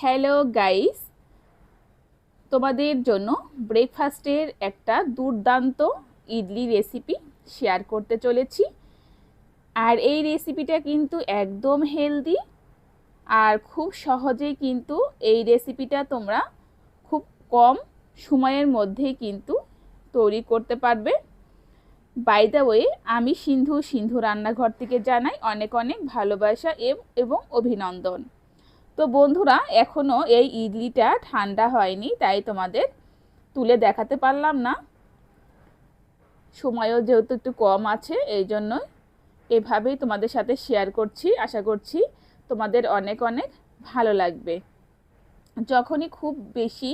Hello guys, তোমাদের জন্য ব্রেকফাস্টের একটা দুর্দান্ত ইডলি রেসিপি শেয়ার করতে চলেছি। আর এই রেসিপিটা কিন্তু একদম হেলদি আর খুব সহজেই কিন্তু এই রেসিপিটা তোমরা খুব কম সময়ের মধ্যেই কিন্তু তৈরি করতে পারবে। বাই দ্য ওয়ে আমি সিন্ধু সিন্ধু রান্নাঘর থেকে জানাই অনেক অনেক ভালোবাসা এবং অভিনন্দন। তো বন্ধুরা এখনও এই ইডলিটা ঠান্ডা হয়নি, তাই তোমাদের তুলে দেখাতে পারলাম না। সময়ও যেহেতু একটু কম আছে, এই জন্যই এভাবেই তোমাদের সাথে শেয়ার করছি। আশা করছি তোমাদের অনেক অনেক ভালো লাগবে। যখনই খুব বেশি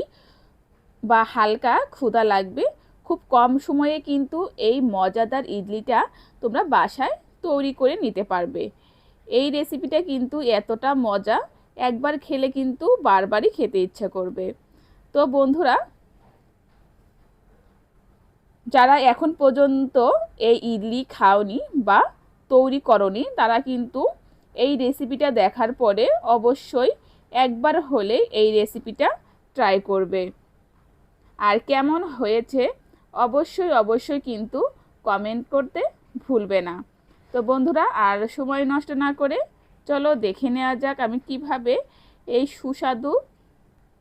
বা হালকা ক্ষুধা লাগবে, খুব কম সময়ে কিন্তু এই মজাদার ইডলিটা তোমরা বাসায় তৈরি করে নিতে পারবে। এই রেসিপিটা কিন্তু এতটা মজা একবার খেলে কিন্তু বারবারই খেতে ইচ্ছা করবে। তো বন্ধুরা, যারা এখন পর্যন্ত এই ইডলি খাওনি বা তৈরি করনি, তারা কিন্তু এই রেসিপিটা দেখার পরে অবশ্যই একবার হলে এই রেসিপিটা ট্রাই করবে। আর কেমন হয়েছে অবশ্যই অবশ্যই কিন্তু কমেন্ট করতে ভুলবে না। তো বন্ধুরা, আর সময় নষ্ট না করে চলো দেখে নেওয়া যাক আমি কীভাবে এই সুস্বাদু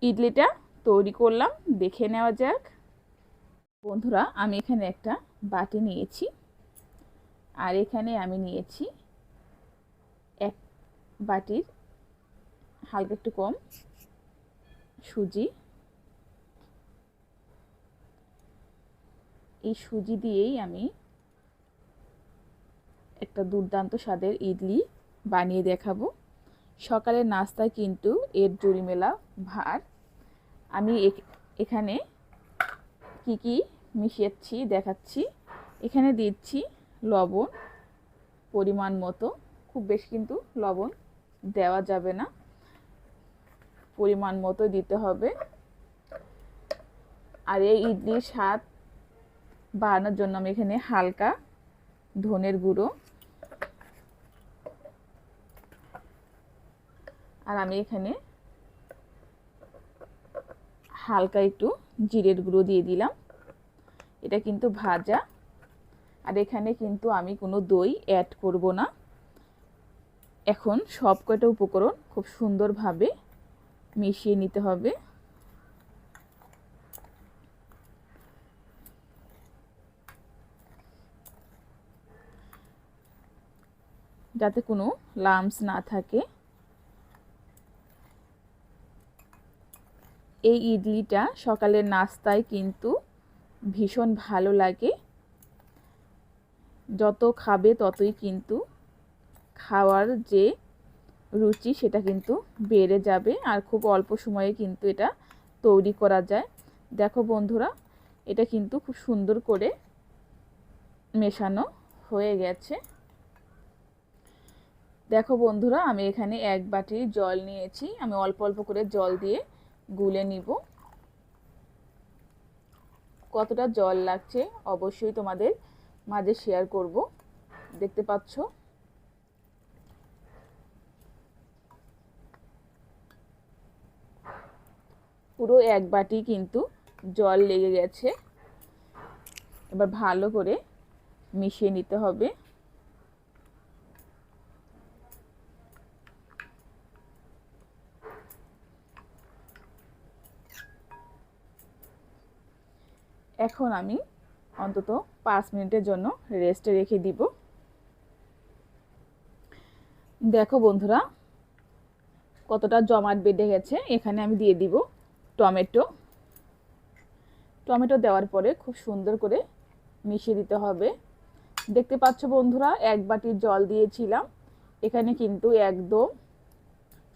ইডলিটা তৈরি করলাম। দেখে নেওয়া যাক। বন্ধুরা, আমি এখানে একটা বাটি নিয়েছি আর এখানে আমি নিয়েছি এক বাটির হালকা একটু কম সুজি। এই সুজি দিয়েই আমি একটা দুর্দান্ত স্বাদের ইডলি বানিয়ে দেখাবো। সকালের নাস্তায় কিন্তু এর জুড়িমেলা, ভার। আমি এখানে কি কি মিশিয়েছি দেখাচ্ছি। এখানে দিচ্ছি লবণ, পরিমাণ মতো। খুব বেশি কিন্তু লবণ দেওয়া যাবে না। পরিমাণ মতো দিতে হবে। আর এই ইডলির স্বাদ বাড়ানোর জন্য আমি এখানে হালকা ধনের গুঁড়ো আর আমি এখানে হালকা একটু জিরের গুঁড়ো দিয়ে দিলাম। এটা কিন্তু ভাজা। আর এখানে কিন্তু আমি কোনো দই অ্যাড করব না। এখন সব কয়টা উপকরণ খুব সুন্দরভাবে মিশিয়ে নিতে হবে। যাতে কোনো লামস না থাকে। এই ইডলিটা সকালের নাস্তায় কিন্তু ভীষণ ভালো লাগে। যত খাবে ততই কিন্তু খাওয়ার যে রুচি সেটা কিন্তু বেড়ে যাবে আর খুব অল্প সময়ে কিন্তু এটা তৈরি করা যায়। দেখো বন্ধুরা, এটা কিন্তু খুব সুন্দর করে মেশানো হয়ে গেছে। দেখো বন্ধুরা, আমি এখানে এক বাটি জল নিয়েছি। আমি অল্প অল্প করে জল দিয়ে গুলে নিব। কতটা জল লাগছে অবশ্যই তোমাদের মাঝে শেয়ার করব। দেখতে পাচ্ছ? পুরো এক বাটি কিন্তু জল লেগে গেছে। এবার ভালো করে মিশিয়ে নিতে হবে। এখন আমি অন্তত পাঁচ মিনিটের জন্য রেস্টে রেখে দিব। দেখো বন্ধুরা, কতটা জমাট বেঁধে গেছে। এখানে আমি দিয়ে দিব টমেটো। টমেটো দেওয়ার পরে খুব সুন্দর করে মিশিয়ে দিতে হবে। দেখতে পাচ্ছ বন্ধুরা, এক বাটি জল দিয়েছিলাম। এখানে কিন্তু একদম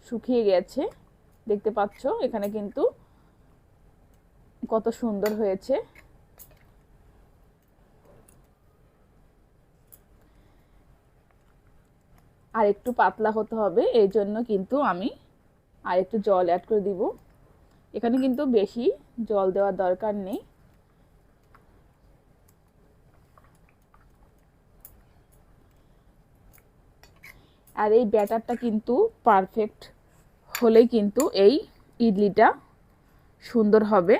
শুকিয়ে গেছে। দেখতে পাচ্ছ, এখানে কিন্তু কত সুন্দর হয়েছে। আর একটু পাতলা হতে হবে এই জন্য কিন্তু আমি আর একটু জল অ্যাড করে দিব। এখানে কিন্তু বেশি জল দেওয়ার দরকার নেই। আর এই ব্যাটারটা কিন্তু পারফেক্ট হলেই কিন্তু এই ইডলিটা সুন্দর হবে।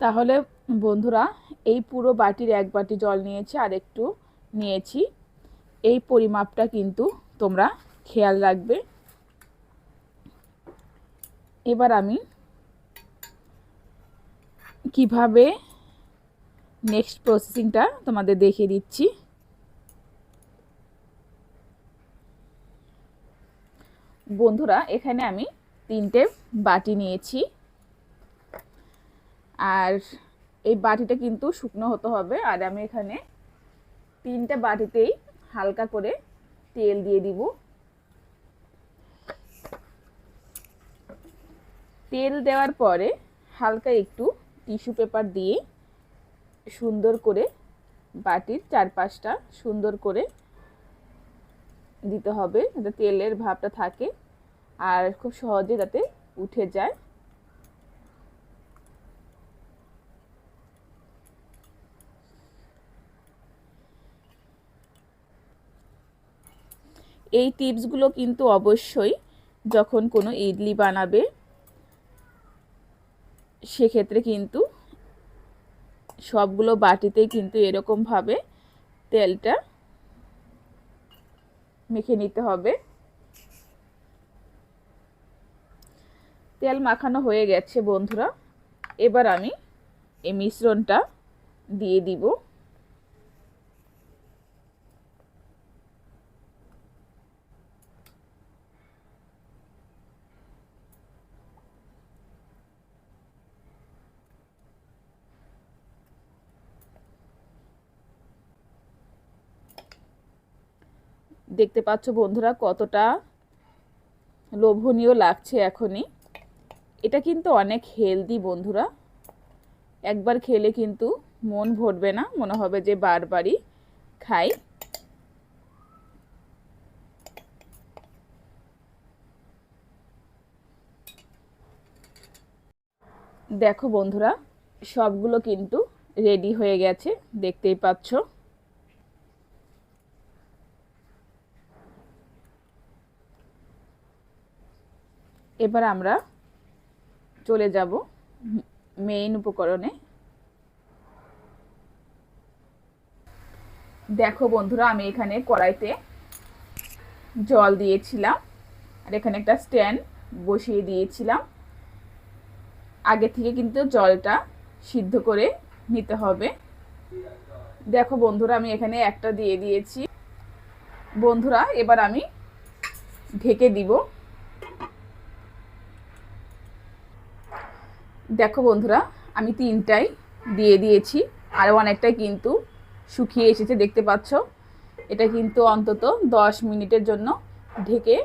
তাহলে বন্ধুরা, এই পুরো বাটির এক বাটি জল নিয়েছি আর একটু নিয়েছি। এই পরিমাপটা কিন্তু তোমরা খেয়াল রাখবে। এবার আমি কীভাবে নেক্সট প্রসেসিংটা তোমাদের দেখিয়ে দিচ্ছি। বন্ধুরা, এখানে আমি তিনটে বাটি নিয়েছি। আর এই বাটিটা কিন্তু শুকনো হতে হবে। আর আমি এখানে তিনটে বাটিতেই হালকা করে তেল দিয়ে দিব। তেল দেওয়ার পরে হালকা একটু টিস্যু পেপার দিয়ে সুন্দর করে বাটির চারপাশটা সুন্দর করে দিতে হবে। যাতে তেলের ভাবটা থাকে আর খুব সহজে যাতে উঠে যায়। এই টিপসগুলো কিন্তু অবশ্যই যখন কোনো ইডলি বানাবে, সেক্ষেত্রে কিন্তু সবগুলো বাটিতেই কিন্তু এরকমভাবে তেলটা মেখে নিতে হবে। তেল মাখানো হয়ে গেছে বন্ধুরা। এবার আমি এই মিশ্রণটা দিয়ে দিব। দেখতে পাচ্ছ বন্ধুরা কতটা লোভনীয় লাগছে এখনই। এটা কিন্তু অনেক হেলদি বন্ধুরা। একবার খেলে কিন্তু মন ভরবে না, মনে হবে যে বারবারই খাই। দেখো বন্ধুরা, সবগুলো কিন্তু রেডি হয়ে গেছে, দেখতেই পাচ্ছ। এবার আমরা চলে যাব মেইন উপকরণে। দেখো বন্ধুরা, আমি এখানে কড়াইতে জল দিয়েছিলাম আর এখানে একটা স্ট্যান্ড বসিয়ে দিয়েছিলাম। আগে থেকে কিন্তু জলটা সিদ্ধ করে নিতে হবে। দেখো বন্ধুরা, আমি এখানে একটা দিয়ে দিয়েছি। বন্ধুরা, এবার আমি ঢেকে দিব। দেখো বন্ধুরা, আমি তিনটাই দিয়ে দিয়েছি, আরও অনেকটাই কিন্তু শুকিয়ে এসেছে, দেখতে পাচ্ছ। এটা কিন্তু অন্তত দশ মিনিটের জন্য ঢেকে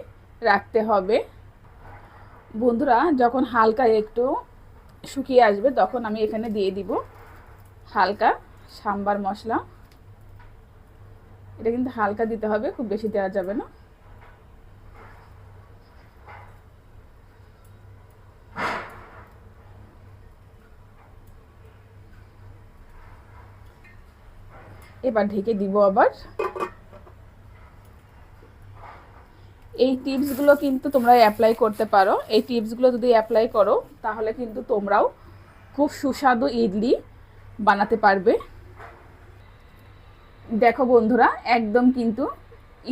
রাখতে হবে। বন্ধুরা, যখন হালকা একটু শুকিয়ে আসবে, তখন আমি এখানে দিয়ে দিব হালকা সাম্বার মশলা। এটা কিন্তু হালকা দিতে হবে, খুব বেশি দেওয়া যাবে না। এবার ঢেকে দিব আবার। এই টিপসগুলো কিন্তু তোমরা অ্যাপ্লাই করতে পারো। এই টিপসগুলো যদি অ্যাপ্লাই করো, তাহলে কিন্তু তোমরাও খুব সুস্বাদু ইডলি বানাতে পারবে। দেখো বন্ধুরা, একদম কিন্তু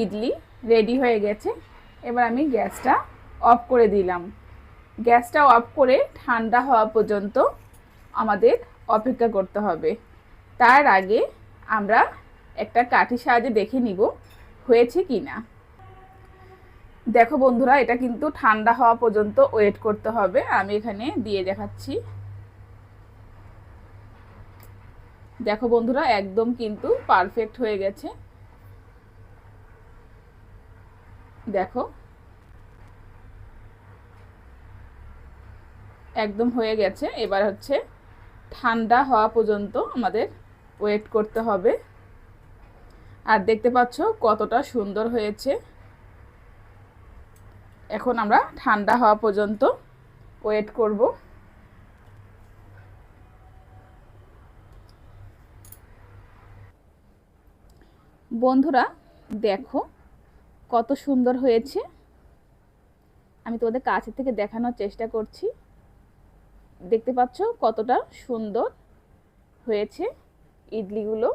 ইডলি রেডি হয়ে গেছে। এবার আমি গ্যাসটা অফ করে দিলাম। গ্যাসটা অফ করে ঠান্ডা হওয়া পর্যন্ত আমাদের অপেক্ষা করতে হবে। তার আগে আমরা একটা কাঠির সাহায্যে দেখে নিব, হয়েছে কি না দেখো বন্ধুরা, এটা কিন্তু ঠান্ডা হওয়া পর্যন্ত ওয়েট করতে হবে। আমি এখানে দিয়ে দেখাচ্ছি। দেখো বন্ধুরা, একদম কিন্তু পারফেক্ট হয়ে গেছে। দেখো, একদম হয়ে গেছে। এবার হচ্ছে ঠান্ডা হওয়া পর্যন্ত আমাদের ওয়েট করতে হবে। আর দেখতে পাচ্ছ কতটা সুন্দর হয়েছে। এখন আমরা ঠান্ডা হওয়া পর্যন্ত ওয়েট করব। বন্ধুরা, দেখো কত সুন্দর হয়েছে। আমি তোমাদের কাছে থেকে দেখানোর চেষ্টা করছি। দেখতে পাচ্ছ কতটা সুন্দর হয়েছে। ইডলিগুলো।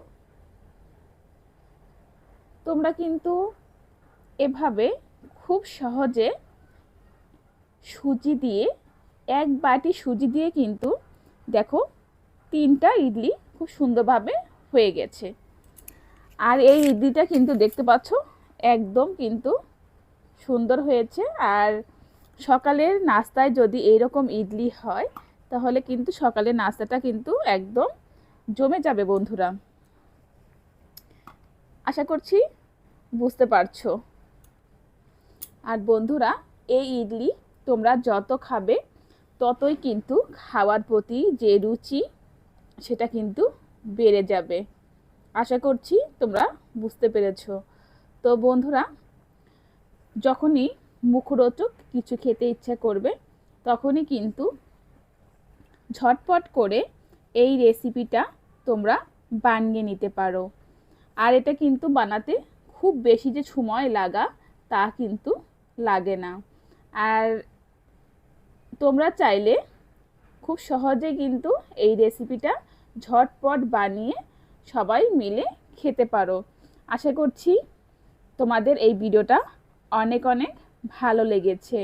তোমরা কিন্তু এভাবে খুব সহজে সুজি দিয়ে, এক বাটি সুজি দিয়ে কিন্তু দেখো তিনটা ইডলি খুব সুন্দরভাবে হয়ে গেছে। আর এই ইডলিটা কিন্তু দেখতে পাচ্ছ, একদম কিন্তু সুন্দর হয়েছে। আর সকালের নাস্তায় যদি এইরকম ইডলি হয়, তাহলে কিন্তু সকালের নাস্তাটা কিন্তু একদম জমে যাবে, বন্ধুরা। আশা করছি বুঝতে পারছ। আর বন্ধুরা, এই ইডলি তোমরা যত খাবে, ততই কিন্তু খাওয়ার প্রতি যে রুচি, সেটা কিন্তু বেড়ে যাবে। আশা করছি তোমরা বুঝতে পেরেছ। তো বন্ধুরা, যখনই মুখরোচক কিছু খেতে ইচ্ছা করবে, তখনই কিন্তু ঝটপট করে এই রেসিপিটা তোমরা বানিয়ে নিতে পারো। আর এটা কিন্তু বানাতে খুব বেশি যে সময় লাগা তা কিন্তু লাগে না। আর তোমরা চাইলে খুব সহজে কিন্তু এই রেসিপিটা ঝটপট বানিয়ে সবাই মিলে খেতে পারো। আশা করছি তোমাদের এই ভিডিওটা অনেক অনেক ভালো লেগেছে।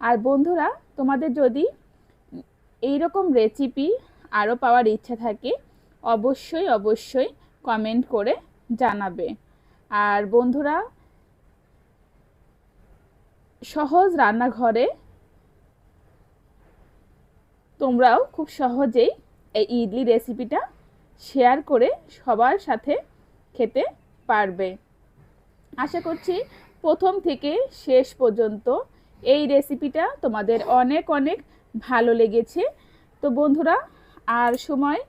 আর বন্ধুরা, তোমাদের যদি এই রকম রেসিপি আরও পাওয়ার ইচ্ছা থাকে, অবশ্যই অবশ্যই কমেন্ট করে জানাবে। আর বন্ধুরা, সহজ রান্নাঘরে তোমরাও খুব সহজেই এই ইডলি রেসিপিটা শেয়ার করে সবার সাথে খেতে পারবে। আশা করছি প্রথম থেকে শেষ পর্যন্ত এই রেসিপিটা তোমাদের অনেক অনেক ভালো লেগেছে। তো বন্ধুরা আর সময়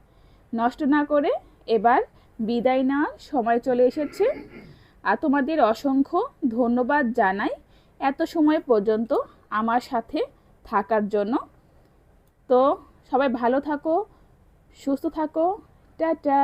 নষ্ট না করে এবার বিদায় নেওয়ার সময় চলে এসেছে। আর তোমাদের অসংখ্য ধন্যবাদ জানাই এত সময় পর্যন্ত আমার সাথে থাকার জন্য। তো সবাই ভালো থাকো, সুস্থ থাকো। টাটা।